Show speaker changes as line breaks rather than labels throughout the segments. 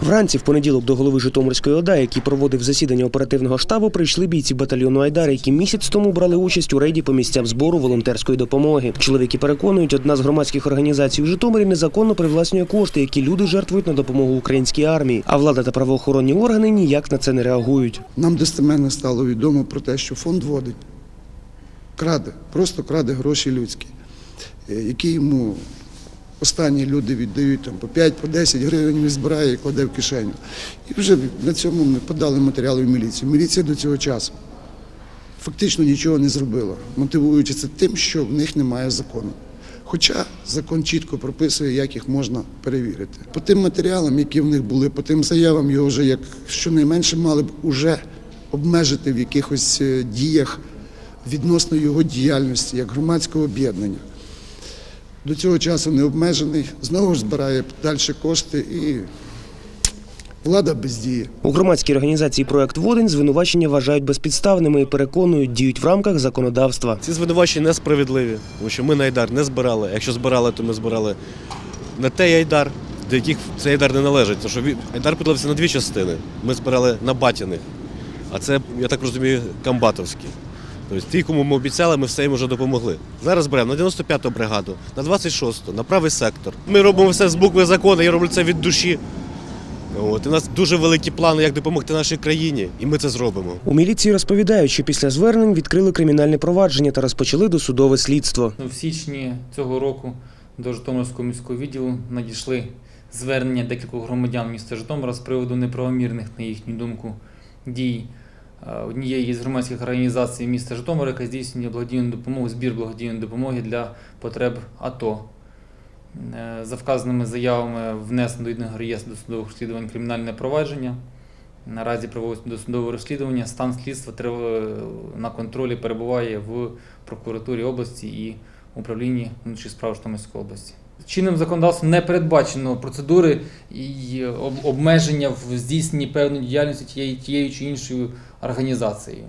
Вранці в понеділок до голови Житомирської ОДА, який проводив засідання оперативного штабу, прийшли бійці батальйону Айдар, які місяць тому брали участь у рейді по місцям збору волонтерської допомоги. Чоловіки переконують, одна з громадських організацій у Житомирі незаконно привласнює кошти, які люди жертвують на допомогу українській армії. А влада та правоохоронні органи ніяк на це не реагують.
Нам достеменно стало відомо про те, що фонд водить, краде, просто краде гроші людські, е, які йому останні люди віддають там, по 5, по 10 гривень, він збирає і кладе в кишеню. І вже на цьому ми подали матеріали в міліцію. Міліція до цього часу фактично нічого не зробила, мотивуючи це тим, що в них немає закону. Хоча закон чітко прописує, як їх можна перевірити. По тим матеріалам, які в них були, по тим заявам його вже як щонайменше мали б уже обмежити в якихось е, діях відносно його діяльності як громадського об'єднання. До цього часу не обмежений, знову ж збирає далі кошти і влада бездіє.
У громадській організації проект Водень звинувачення вважають безпідставними і переконують, діють в рамках законодавства.
Ці звинувачення несправедливі, тому що ми на Айдар не збирали. Якщо збирали, то ми збирали на той Айдар, до яких цей Айдар не належить. Тому що він- Айдар поділився на дві частини. Ми збирали на Батіних, а це, я так розумію, Камбатовські. Тобто ті, кому ми обіцяли, ми все їм вже допомогли. Зараз беремо на 95-ту бригаду, на 26-ту, на правий сектор. Ми робимо все з букви закону, я роблю це від душі. От, у нас дуже великі плани, як допомогти нашій країні, і ми це зробимо.
У міліції розповідають, що після звернень відкрили кримінальне провадження та розпочали досудове слідство.
В січні цього року до Житомирського міського відділу надійшли звернення декількох громадян міста Житомира з приводу неправомірних, на їхню думку, дій однієї з громадських організацій міста Житомира, яка здійснює благодійну допомогу, збір благодійної допомоги для потреб АТО. Е, За вказаними заявами внесено до єдиного реєстру досудових розслідувань кримінальне провадження. Наразі проводиться досудове розслідування. Стан слідства на контролі перебуває в прокуратурі області і управлінні внутрішніх справ Житомирської області. Чинним законодавством не передбачено процедури і обмеження в здійсненні певної діяльності тієї, тією чи іншою організацією.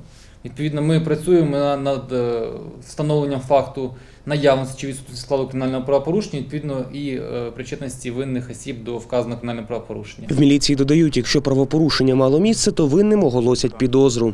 Відповідно, ми працюємо над е, встановленням факту наявності чи відсутності складу кримінального правопорушення, відповідно і е, причетності винних осіб до вказаного кримінального правопорушення.
В міліції додають, якщо правопорушення мало місце, то винним оголосять підозру.